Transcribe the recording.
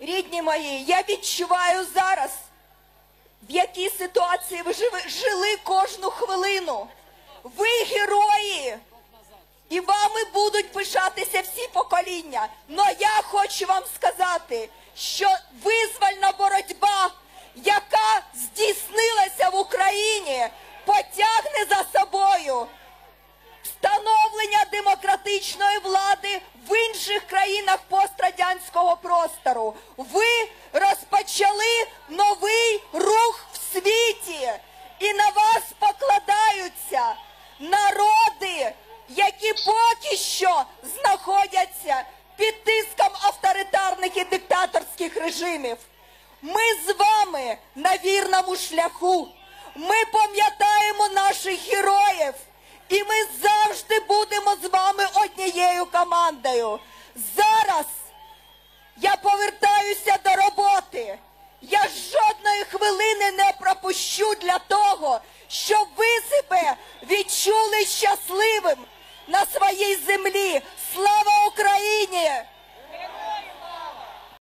Рідні мої, я відчуваю зараз, в якій ситуації ви жили кожну хвилину. Ви герої, і вами будуть пишатися всі покоління. Но я хочу вам сказати, що ви боротьба, простору. Ви розпочали новий рух в світі, і на вас покладаються народи, які поки що знаходяться під тиском авторитарних і диктаторських режимів. Ми з вами на вірному шляху. Ми пам'ятаємо наших героїв. І ми завжди будемо з вами однією командою. Зараз того, що ви себе відчули щасливим на своїй землі. Слава Україні!